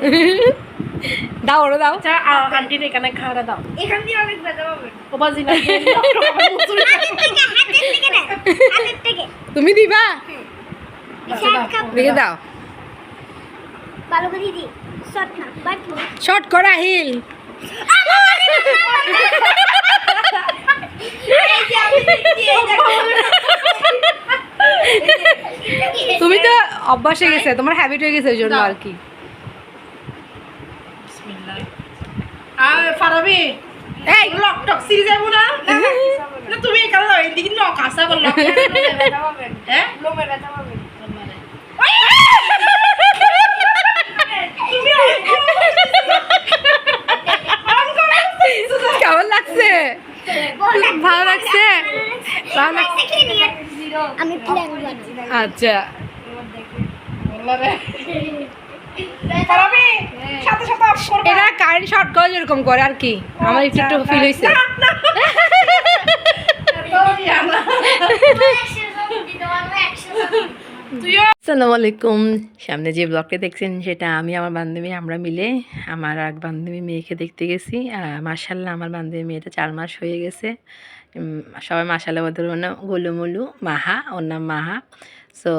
দাও ওরা দাও। আন্টির এখানে খাওয়াটা দাও। এখান দিয়ে অনেক ব্যথা পাবেন ও বাজি না হাতের থেকে হাতের থেকে দেন হাতের থেকে। তুমি দিবা? দিকে দাও। ভালো করে দি। শর্ট না বাট শর্ট করা হিল। তুমি তো অভ্যাস হয়ে গেছে তোমার হ্যাবিট হয়ে গেছে ওই জন্য আর কি। আর ফারাবি এই। লক টক সিরিজ যাব না? না তুমি এখানে লয় এদিকে লক আসা বল লক হ্যাঁ লোমে ব্যথা কেমন লাগছে? ভালো লাগছে? ভালো লাগছে? আমি আচ্ছা। ফারাবি সাথে সাথে অফ করবে। এটা কারেন্ট শর্ট করে যেরকম করে আর কি? আমার একটু একটু ফিল হয়েছে তুইও আসসালামু আলাইকুম। সামনে যে ব্লগটা দেখছেন সেটা আমি আমার বান্ধবী আমরা মিলে আমার এক বান্ধবী মেয়েকে দেখতে গেছি। মার্শাল্লাহ আমার বান্ধবী মেয়েটা চার মাস হয়ে গেছে। সবাই মার্শাল্লাহ বলতে পারব না গোলুমুলু মাহা ওর নাম মাহা। সো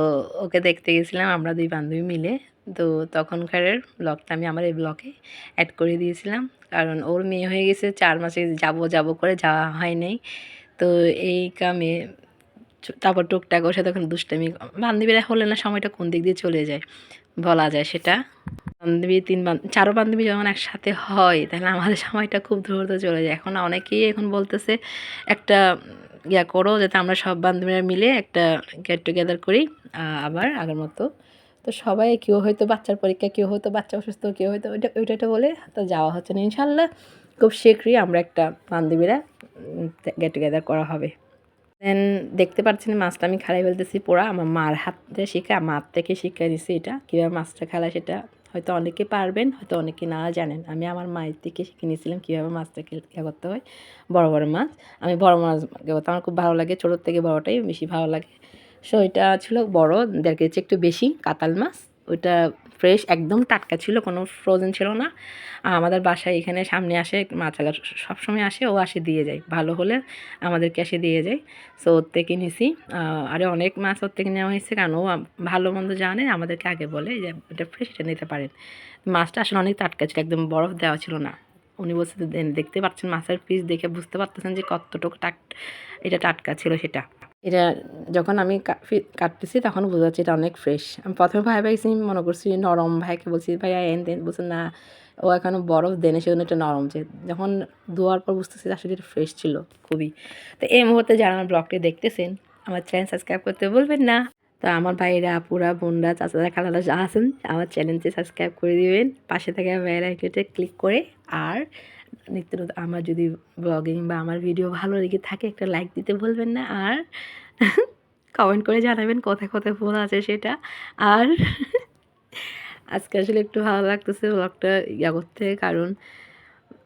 ওকে দেখতে গেছিলাম আমরা দুই বান্ধবী মিলে। তো তখনকার ব্লগটা আমি আমার এই ব্লগে অ্যাড করে দিয়েছিলাম। কারণ ওর মেয়ে হয়ে গেছে, চার মাসে যাব যাব করে যাওয়া হয় নাই। তো এই কামে তারপর টুকটাক ওর সাথে এখন দুষ্টামি বান্ধবীরা হলে না সময়টা কোন দিক দিয়ে চলে যায়, বলা যায় সেটা। বান্ধবী, তিন চারো বান্ধবী যখন একসাথে হয়, তাহলে আমাদের সময়টা খুব দ্রুত চলে যায়। এখন অনেকেই এখন বলতেছে, একটা ইয়া করো, যাতে আমরা সব বান্ধবীরা মিলে একটা গেট টুগেদার করি আবার আগের মতো। তো সবাই কেউ হয়তো বাচ্চার পরীক্ষা, কেউ হয়তো বাচ্চা অসুস্থ, কেউ হয়তো ওইটা ওইটা বলে, তো যাওয়া হচ্ছে না ইনশাল্লাহ। খুব শীঘ্রই আমরা একটা বান্ধবীরা গেট টুগেদার করা হবে। দেন দেখতে পাচ্ছেন মাছটা আমি খালাই ফেলতেছি পোড়া, আমার মার হাত হাতে শিখে মার থেকে শিক্ষা দিছি এটা। কীভাবে মাছটা খেলা সেটা হয়তো অনেকে পারবেন, হয়তো অনেকে না জানেন। আমি আমার মায়ের থেকে শিখে নিয়েছিলাম কীভাবে মাছটা ইয়ে করতে হয়। বড় বড় মাছ। আমি বড় মাছ আমার খুব ভালো লাগে, ছোটোর থেকে বড়টাই বেশি ভালো লাগে। সো এটা ছিল বড়, দেড় কেজি একটু বেশি, কাতাল মাছ। ওইটা ফ্রেশ একদম টাটকা ছিল, কোনো ফ্রোজেন ছিল না। আমাদের বাসায় এখানে সামনে আসে, মাছালা সবসময় আসে, ও আসে দিয়ে যায়। ভালো হলে আমাদেরকে এসে দিয়ে যায়। সো ওর থেকে নিছি। আরে অনেক মাছ ওর থেকে নেওয়া হয়েছে, কারণ ও ভালো মন্দ জানে, আমাদেরকে আগে বলে যে, এটা ফ্রেশ এটা নিতে পারেন। মাছটা আসলে অনেক টাটকা ছিল, একদম বরফ দেওয়া ছিল না। উনি বলছে দেখতে পাচ্ছেন মাছের পিস দেখে বুঝতে পারতেছেন যে কতটুকু টাট, এটা টাটকা ছিল সেটা। এটা যখন আমি কাটতেছি তখন বোঝা যাচ্ছে এটা অনেক ফ্রেশ আমি প্রথমে ভাই ভাইছি মনে করছি নরম, ভাইকে বলছি, ভাইয়া এন দেন, বলছে, না। ও এখনও বরফ দেনে সেজন্য এটা নরম। যে যখন ধোয়ার পর বুঝতেছি আসলে এটা ফ্রেশ ছিল খুবই। তো এই মুহূর্তে যারা আমার ব্লগটি দেখতেছেন, আমার চ্যানেল সাবস্ক্রাইব করতে বলবেন না। তো আমার ভাইরা, আপুরা, বোনরা, চাচারা, খালারা যা আছেন, আমার চ্যানেলটি সাবস্ক্রাইব করে দিবেন। পাশে থাকা বেল আইকনটা ক্লিক করে আর নিত্য আমার যদি ব্লগিং বা আমার ভিডিও ভালো লেগে থাকে, একটা লাইক দিতে ভুলবেন না। আর কমেন্ট করে জানাবেন কোথায় কোথায় ভুল আছে সেটা। আর আজকে আসলে একটু ভালো লাগতেছে ব্লগটা ইয়া করতে, কারণ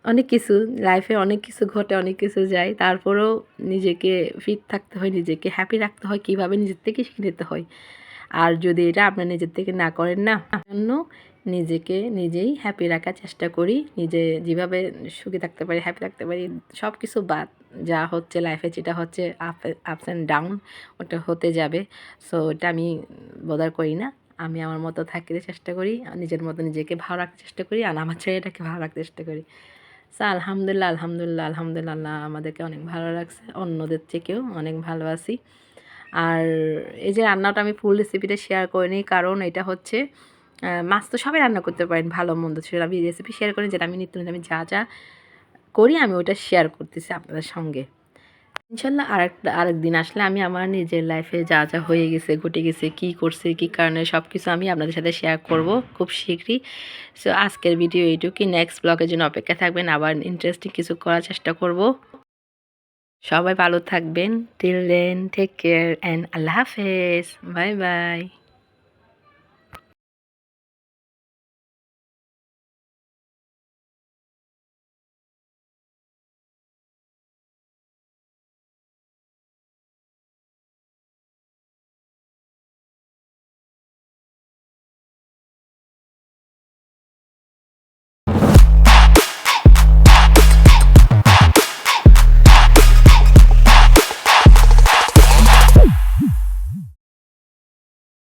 অনেক কিছু লাইফে অনেক কিছু ঘটে, অনেক কিছু যায়। তারপরেও নিজেকে ফিট থাকতে হয়, নিজেকে হ্যাপি রাখতে হয়, কীভাবে নিজের থেকে শিখে নিতে হয়। আর যদি এটা আপনার নিজের থেকে না করেন না জন্য নিজেকে নিজেই হ্যাপি রাখার চেষ্টা করি। নিজে যেভাবে সুখী থাকতে পারি হ্যাপি থাকতে পারি সব কিছু বাদ, যা হচ্ছে লাইফে যেটা হচ্ছে আপ আপস অ্যান্ড ডাউন ওটা হতে যাবে। সো ওটা আমি বোধার করি না। আমি আমার মতো থাকতে চেষ্টা করি, নিজের মতো নিজেকে ভালো রাখতে চেষ্টা করি, আর আমার ছেলেটাকে ভালো রাখতে চেষ্টা করি। সো আলহামদুলিল্লাহ আলহামদুলিল্লাহ আলহামদুলিল্লাহ আমাদেরকে অনেক ভালো লাগছে অন্যদের থেকেও অনেক ভালো আছি আর এই যে রান্নাটা আমি ফুল রেসিপিটা শেয়ার করে নিই, কারণ এটা হচ্ছে মাছ তো সবাই রান্না করতে পারেন ভালো মন্দ ছিল। আমি রেসিপি শেয়ার করি যেটা আমি নিত্য আমি যা যা করি আমি ওটা শেয়ার করতেছি আপনাদের সঙ্গে। ইনশাল্লাহ আরেকটা আরেক দিন আসলে আমি আমার নিজের লাইফে যা যা হয়ে গেছে, ঘটে গেছে, কি করছে, কি কারণে সব কিছু আমি আপনাদের সাথে শেয়ার করব খুব শীঘ্রই। সো আজকের ভিডিও এইটুকুই। নেক্সট ব্লগের জন্য অপেক্ষা থাকবেন। আবার ইন্টারেস্টিং কিছু করার চেষ্টা করব। সবাই ভালো থাকবেন। Till then take care and আল্লাহ হাফেজ। Bye bye.